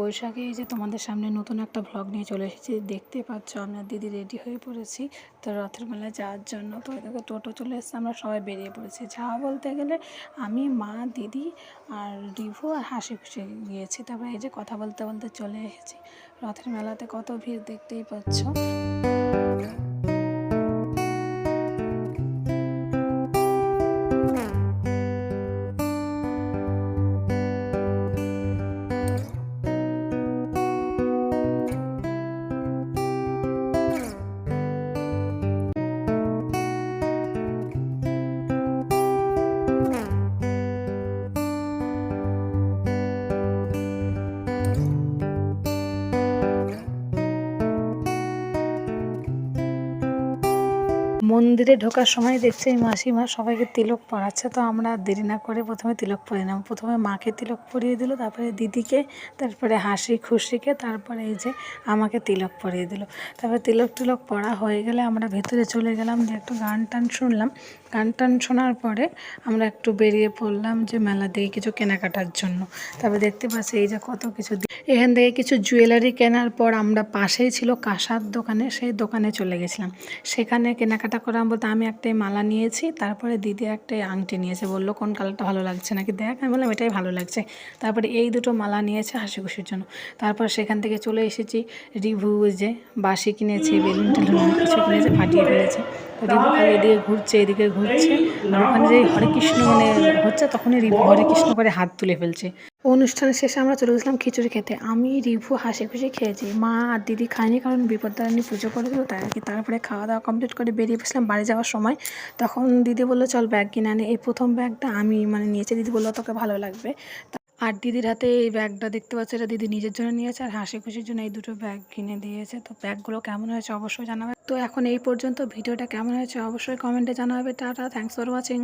বৈশাখে। এই যে তোমাদের সামনে নতুন একটা ভ্লগ নিয়ে চলে এসেছি। দেখতে পাচ্ছ, আমরা দিদি রেডি হয়ে পড়েছি তো রথের মেলায় যাওয়ার জন্য। তো এদিকে টোটো চলে এসেছে, আমরা সবাই বেরিয়ে পড়েছি। যাওয়া বলতে গেলে আমি, মা, দিদি আর রিভু আর হাসি খুশি গিয়েছি। তারপরে এই যে কথা বলতে বলতে চলে এসেছি। রথের মেলাতে কত ভিড় দেখতেই পাচ্ছ। মন্দিরে ঢোকার সময় দেখছি এই মাসিমা সবাইকে তিলক পরাচ্ছে, তো আমরা দেরি না করে প্রথমে তিলক পরিয়ে নিলাম প্রথমে মাকে তিলক পরিয়ে দিল, তারপরে দিদিকে, তারপরে হাসি খুশিকে, তারপরে এই যে আমাকে তিলক পরিয়ে দিল। তারপরে তিলক তিলক পড়া হয়ে গেলে আমরা ভেতরে চলে গেলাম, যে একটু গান টান শুনলাম। গান টান শোনার পরে আমরা একটু বেরিয়ে পড়লাম যে মেলা দিয়ে কিছু কেনাকাটার জন্য। তারপরে দেখতে পাচ্ছি এই যে কত কিছু এখান থেকে কিছু জুয়েলারি কেনার পর আমরা পাশেই ছিল কাঁসার দোকানে, সেই দোকানে চলে গেছিলাম। সেখানে কেনাকাটা করার বলতে আমি একটাই মালা নিয়েছি, তারপরে দিদি একটাই আংটি নিয়েছে, বলল, কোন কালারটা ভালো লাগছে নাকি? দেখ, আমি বললাম, এটাই ভালো লাগছে। তারপরে এই দুটো মালা নিয়েছে হাসি খুশির জন্য। তারপর সেখান থেকে চলে এসেছি রিভু যে বাসি কিনেছি, বেলুন টেলুন কিছু কিনেছে, ফাটিয়ে ফেলেছে। রিভু এদিকে ঘুরছে এদিকে ঘুরছে। আর ওখানে যে হরে কৃষ্ণ মানে হচ্ছে তখনই রিভু হরে কৃষ্ণ করে হাত তুলে ফেলছে। অনুষ্ঠানের শেষে আমরা চলে গেছিলাম খিচুড়ি খেতে। আমি রিভু হাসি খুশি খেয়েছি। মা আর দিদি খায়নি কারণ বিপদদারানি পুজো করেছিল তাই আর কি তারপরে খাওয়া দাওয়া কমপ্লিট করে বেরিয়ে পড়ছিলাম বাড়ি যাওয়ার সময়। তখন দিদি বলল চল ব্যাগ কিনে আনি। এই প্রথম ব্যাগটা আমি মানে নিয়েছি। দিদি বলল তোকে ভালো লাগবে। আর দিদির হাতে এই ব্যাগটা দেখতে পাচ্ছি, এটা দিদি নিজের জন্য নিয়েছে আর হাসি খুশির জন্য এই দুটো ব্যাগ কিনে দিয়েছে। তো ব্যাগগুলো কেমন হয়েছে অবশ্যই জানাবে। তো এখন এই পর্যন্ত ভিডিওটা কেমন হয়েছে অবশ্যই কমেন্টে জানাবে। Tata thanks for watching